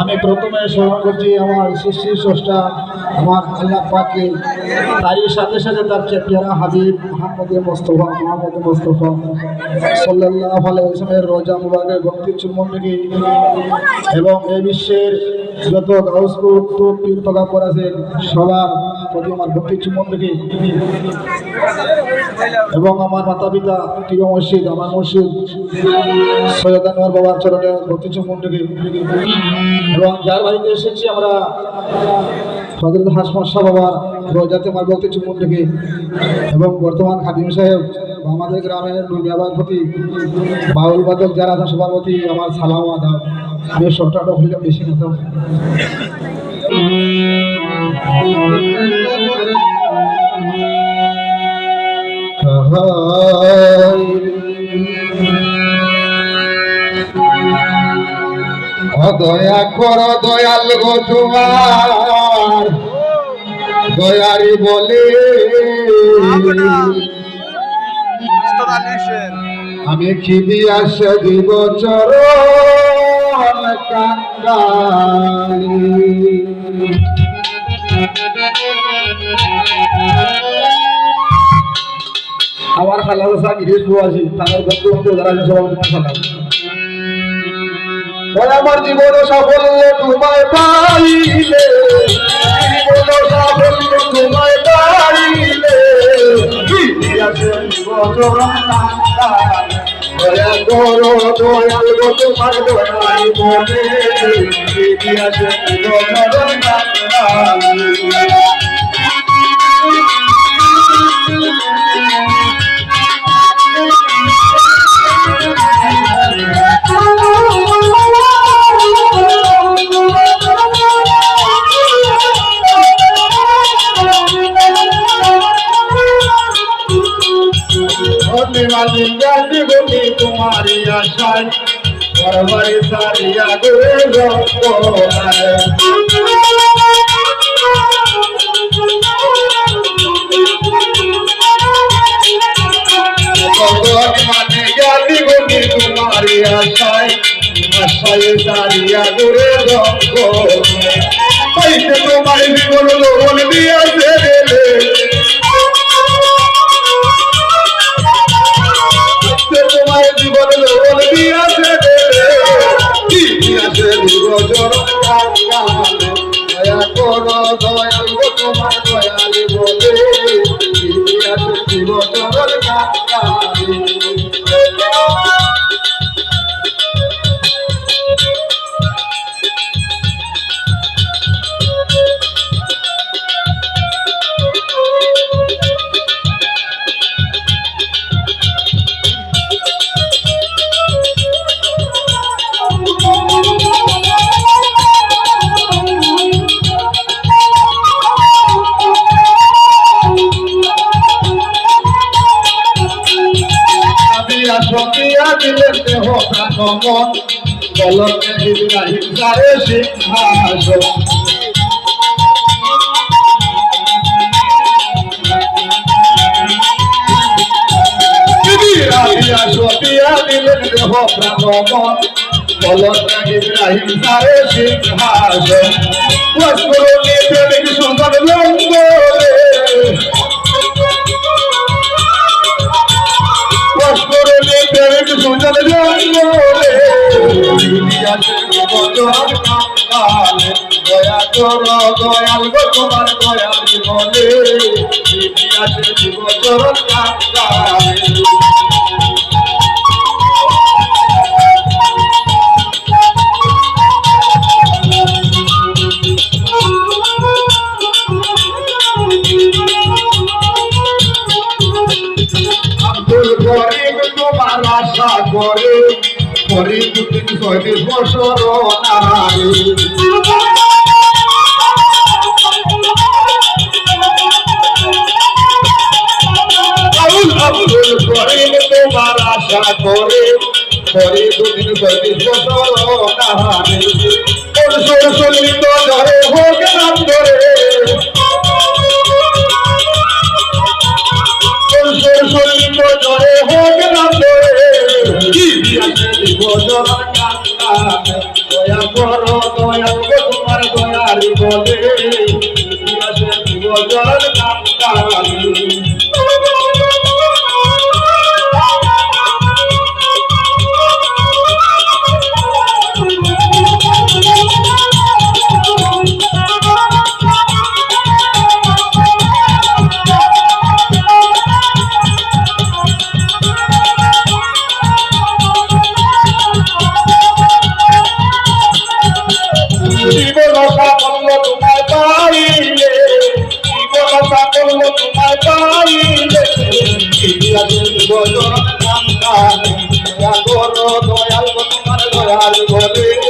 আমি প্রথমে স্মরণ করছি আমার সৃষ্টি স্রষ্টা, আমার আল্লাহ পাকে তারই সাথে সাথে তার চেপিয়ারা হাবিব মোহাম্মদ মোস্তফা মোহাম্মদ মোস্তফা। সাল্লাহ আলাইসলামের রোজা মুবারকের ভক্তি চুম্বন এবং এই বিশ্বের যত গাউসপুর তো পীর তগাপর আছেন সবার প্রতি আমার এবং আমার মাতা পিতা প্রিয় মসজিদ, আমার মসজিদ, সৈয়দ আনোয়ার বাবার চরণে ভক্তি এবং যার বাড়িতে এসেছি আমরা হজরত হাসমত শাহ বাবার রোজাতে আমার ভক্তি চুম্বন এবং বর্তমান খাদিম সাহেব আমাদের গ্রামের নুরিয়াবাদ বাউল বাদক যারা আছেন সবার প্রতি আমার সালাম আদাব। আমি শর্টটা হইলে বেশি না তো দয়া কর দয়াল গো তোমার। দয়ারি বলে। আমি খিদি আসে দিব চরণ। আমার খালা রসা গিরিশ আছে, তাদের বন্ধু যারা সবাই তোমার ওই আমার জীবন সাফল্য তোমায় পাইলে জীবন তোমায় পাইলে। করো দয়াল গো তোমার দয়াই বলে ইতিহাসে জীবন ধন্যবাদ গান্ধী গোপী তোমারি আশায়। পরবারে সারিয়া গুরে মানে গান্ধী গোপী তোমারি আশায়। আশায় সারিয়া গুরে রক্তায় তোমার জীবন দুর্গজর দিয়া প্রাণ মন বলতে ইব্রাহিম সারে সিংহাসন ইব্রাহিম সারে সিংহাসন ওয়াসকুরুনি প্রেমিক সন্তান লঙ্গরে কষ্টরে প্রেমিক বদর কালে দয়া কর দয়াল গো তোমার দয়াল জীবনে দিয়াছে জীবন কালে আব্দুল করিম তোমার আশা করে দিন ছয়ত্রিশ বছর নারী আবুল আব্দুল করিম তোমার আশা করে করে দুদিন ছয়ত্রিশ বছর নারী পরশুর ধরে হোক নাম ধরে দয়াল তোমার দয়াল বলে